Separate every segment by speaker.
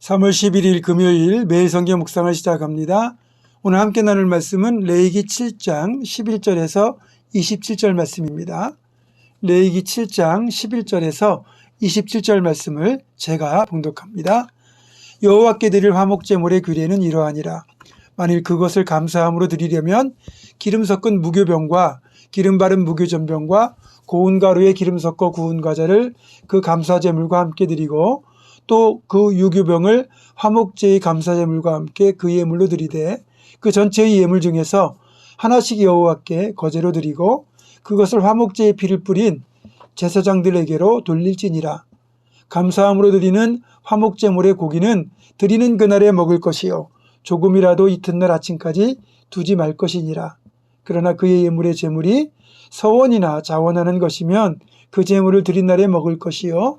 Speaker 1: 3월 11일 금요일 매일 성경 묵상을 시작합니다. 오늘 함께 나눌 말씀은 레이기 7장 11절에서 27절 말씀입니다. 레이기 7장 11절에서 27절 말씀을 제가 봉독합니다. 여호와께 드릴 화목 제물의 규례는 이러하니라. 만일 그것을 감사함으로 드리려면 기름 섞은 무교병과 기름 바른 무교전병과 고운 가루에 기름 섞어 구운 과자를 그 감사 제물과 함께 드리고 또 그 유교병을 화목제의 감사 제물과 함께 그 예물로 드리되 그 전체의 예물 중에서 하나씩 여호와께 거제로 드리고 그것을 화목제의 피를 뿌린 제사장들에게로 돌릴지니라. 감사함으로 드리는 화목제물의 고기는 드리는 그날에 먹을 것이요 조금이라도 이튿날 아침까지 두지 말 것이니라. 그러나 그의 예물의 제물이 서원이나 자원하는 것이면 그 제물을 드린 날에 먹을 것이요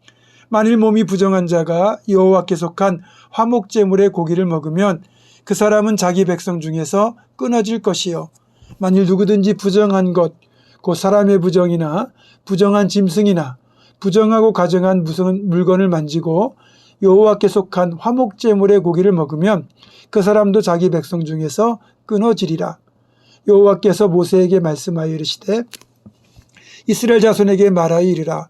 Speaker 1: 만일 몸이 부정한 자가 여호와께 속한 화목 제물의 고기를 먹으면 그 사람은 자기 백성 중에서 끊어질 것이요. 만일 누구든지 부정한 것 곧 사람의 부정이나 부정한 짐승이나 부정하고 가정한 무슨 물건을 만지고 여호와께 속한 화목 제물의 고기를 먹으면 그 사람도 자기 백성 중에서 끊어지리라. 여호와께서 모세에게 말씀하여 이르시되 이스라엘 자손에게 말하여 이르라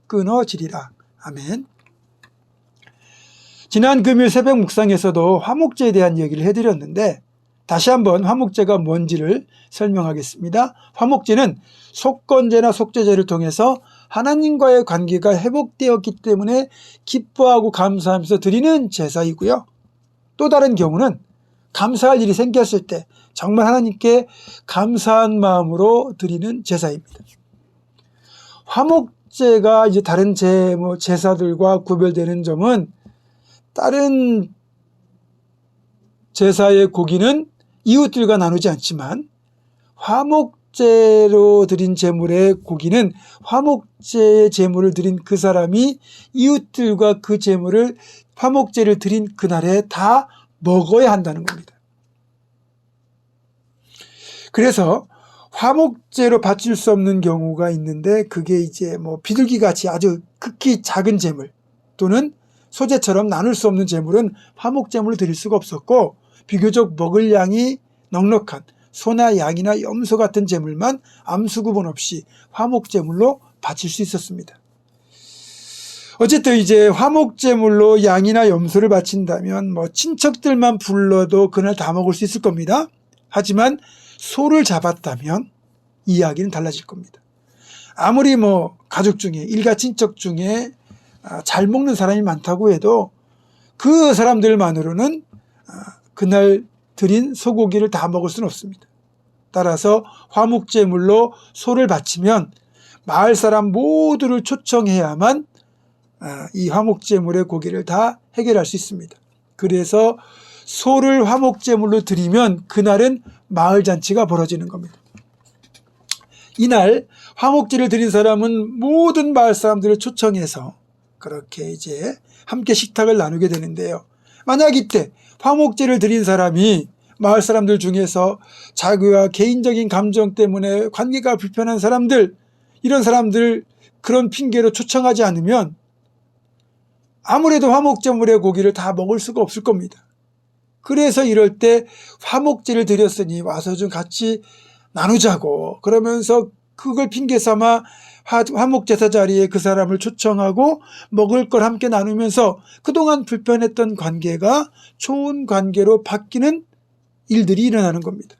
Speaker 1: 끊어지리라. 아멘. 지난 금요일 새벽 묵상에서도 화목제에 대한 얘기를 해드렸는데 다시 한번 화목제가 뭔지를 설명하겠습니다. 화목제는 속건제나 속죄제를 통해서 하나님과의 관계가 회복되었기 때문에 기뻐하고 감사하면서 드리는 제사이고요. 또 다른 경우는 감사할 일이 생겼을 때 정말 하나님께 감사한 마음으로 드리는 제사입니다. 화목 제가 이제 다른 제, 뭐 제사들과 구별되는 점은 다른 제사의 고기는 이웃들과 나누지 않지만 화목제로 드린 제물의 고기는 화목제의 제물을 드린 그 사람이 이웃들과 그 제물을 화목제를 드린 그날에 다 먹어야 한다는 겁니다. 그래서 화목제로 바칠 수 없는 경우가 있는데 그게 이제 뭐 비둘기 같이 아주 극히 작은 재물 또는 소재처럼 나눌 수 없는 재물은 화목제물을 드릴 수가 없었고 비교적 먹을 양이 넉넉한 소나 양이나 염소 같은 재물만 암수 구분 없이 화목제물로 바칠 수 있었습니다. 어쨌든 이제 화목제물로 양이나 염소를 바친다면 뭐 친척들만 불러도 그날 다 먹을 수 있을 겁니다. 하지만 소를 잡았다면 이야기는 달라질 겁니다. 아무리 뭐 가족 중에 일가 친척 중에 아, 잘 먹는 사람이 많다고 해도 그 사람들만으로는 아, 그날 드린 소고기를 다 먹을 수는 없습니다. 따라서 화목제물로 소를 바치면 마을 사람 모두를 초청해야만 아, 이 화목제물의 고기를 다 해결할 수 있습니다. 그래서 소를 화목제물로 드리면 그날은 마을 잔치가 벌어지는 겁니다. 이날 화목제를 드린 사람은 모든 마을 사람들을 초청해서 그렇게 이제 함께 식탁을 나누게 되는데요. 만약 이때 화목제를 드린 사람이 마을 사람들 중에서 자기와 개인적인 감정 때문에 관계가 불편한 사람들, 이런 사람들 그런 핑계로 초청하지 않으면 아무래도 화목제물의 고기를 다 먹을 수가 없을 겁니다. 그래서 이럴 때 화목제를 드렸으니 와서 좀 같이 나누자고 그러면서 그걸 핑계 삼아 화- 화목제사 자리에 그 사람을 초청하고 먹을 걸 함께 나누면서 그동안 불편했던 관계가 좋은 관계로 바뀌는 일들이 일어나는 겁니다.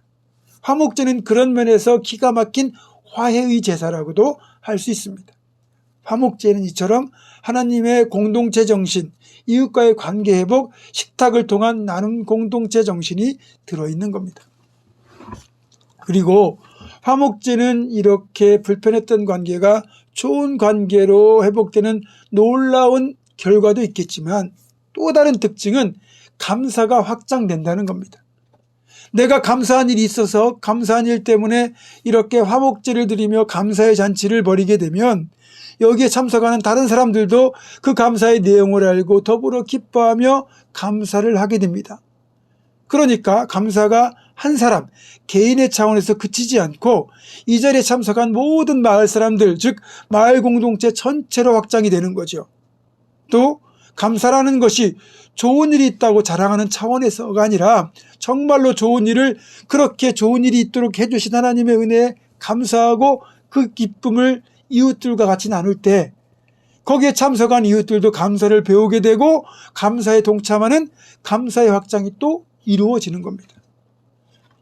Speaker 1: 화목제는 그런 면에서 기가 막힌 화해의 제사라고도 할 수 있습니다. 화목제는 이처럼 하나님의 공동체 정신, 이웃과의 관계 회복, 식탁을 통한 나눔 공동체 정신이 들어있는 겁니다. 그리고 화목제는 이렇게 불편했던 관계가 좋은 관계로 회복되는 놀라운 결과도 있겠지만 또 다른 특징은 감사가 확장된다는 겁니다. 내가 감사한 일이 있어서 감사한 일 때문에 이렇게 화목제를 드리며 감사의 잔치를 벌이게 되면 여기에 참석하는 다른 사람들도 그 감사의 내용을 알고 더불어 기뻐하며 감사를 하게 됩니다. 그러니까 감사가 한 사람, 개인의 차원에서 그치지 않고 이 자리에 참석한 모든 마을 사람들, 즉 마을 공동체 전체로 확장이 되는 거죠. 또 감사라는 것이 좋은 일이 있다고 자랑하는 차원에서가 아니라 정말로 좋은 일을 그렇게 좋은 일이 있도록 해주신 하나님의 은혜에 감사하고 그 기쁨을 이웃들과 같이 나눌 때 거기에 참석한 이웃들도 감사를 배우게 되고 감사에 동참하는 감사의 확장이 또 이루어지는 겁니다.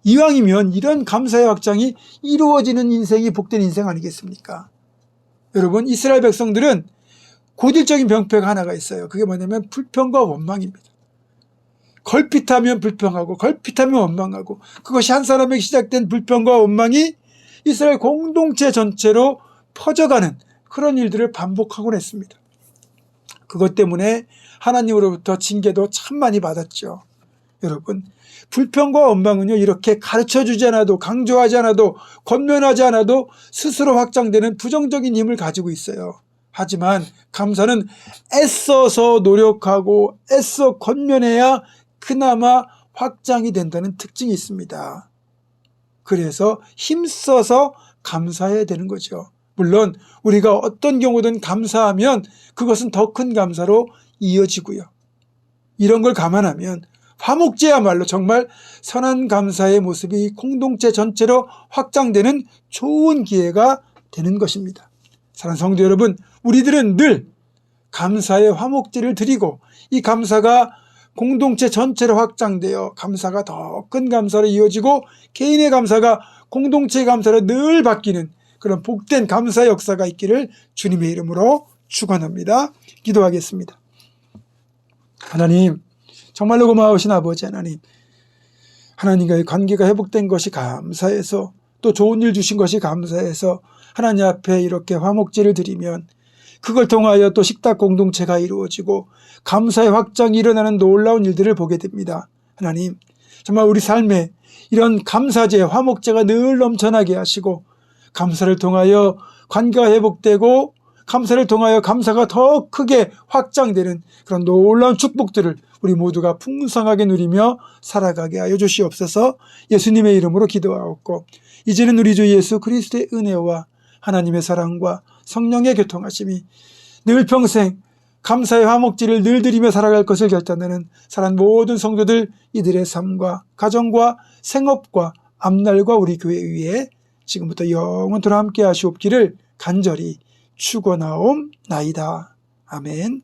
Speaker 1: 이왕이면 이런 감사의 확장이 이루어지는 인생이 복된 인생 아니겠습니까? 여러분, 이스라엘 백성들은 고질적인 병폐가 하나가 있어요. 그게 뭐냐면 불평과 원망입니다. 걸핏하면 불평하고 걸핏하면 원망하고 그것이 한 사람에게 시작된 불평과 원망이 이스라엘 공동체 전체로 퍼져가는 그런 일들을 반복하곤 했습니다. 그것 때문에 하나님으로부터 징계도 참 많이 받았죠. 여러분, 불평과 원망은요, 이렇게 가르쳐 주지 않아도, 강조하지 않아도, 권면하지 않아도 스스로 확장되는 부정적인 힘을 가지고 있어요. 하지만 감사는 애써서 노력하고 애써 권면해야 그나마 확장이 된다는 특징이 있습니다. 그래서 힘써서 감사해야 되는 거죠. 물론 우리가 어떤 경우든 감사하면 그것은 더 큰 감사로 이어지고요. 이런 걸 감안하면 화목제야말로 정말 선한 감사의 모습이 공동체 전체로 확장되는 좋은 기회가 되는 것입니다. 사랑하는 성도 여러분, 우리들은 늘 감사의 화목제를 드리고 이 감사가 공동체 전체로 확장되어 감사가 더 큰 감사로 이어지고 개인의 감사가 공동체의 감사로 늘 바뀌는 그런 복된 감사 역사가 있기를 주님의 이름으로 축원합니다. 기도하겠습니다. 하나님, 정말로 고마우신 아버지 하나님. 하나님과의 관계가 회복된 것이 감사해서 또 좋은 일 주신 것이 감사해서 하나님 앞에 이렇게 화목제를 드리면 그걸 통하여 또 식탁 공동체가 이루어지고 감사의 확장이 일어나는 놀라운 일들을 보게 됩니다. 하나님, 정말 우리 삶에 이런 감사제, 화목제가 늘 넘쳐나게 하시고 감사를 통하여 관계가 회복되고 감사를 통하여 감사가 더 크게 확장되는 그런 놀라운 축복들을 우리 모두가 풍성하게 누리며 살아가게 하여 주시옵소서. 예수님의 이름으로 기도하옵고 이제는 우리 주 예수 그리스도의 은혜와 하나님의 사랑과 성령의 교통하심이 늘 평생 감사의 화목지를 늘 드리며 살아갈 것을 결단하는 사랑 모든 성도들 이들의 삶과 가정과 생업과 앞날과 우리 교회 위에 지금부터 영원토록 함께 하시옵기를 간절히 축원하옵나이다. 아멘.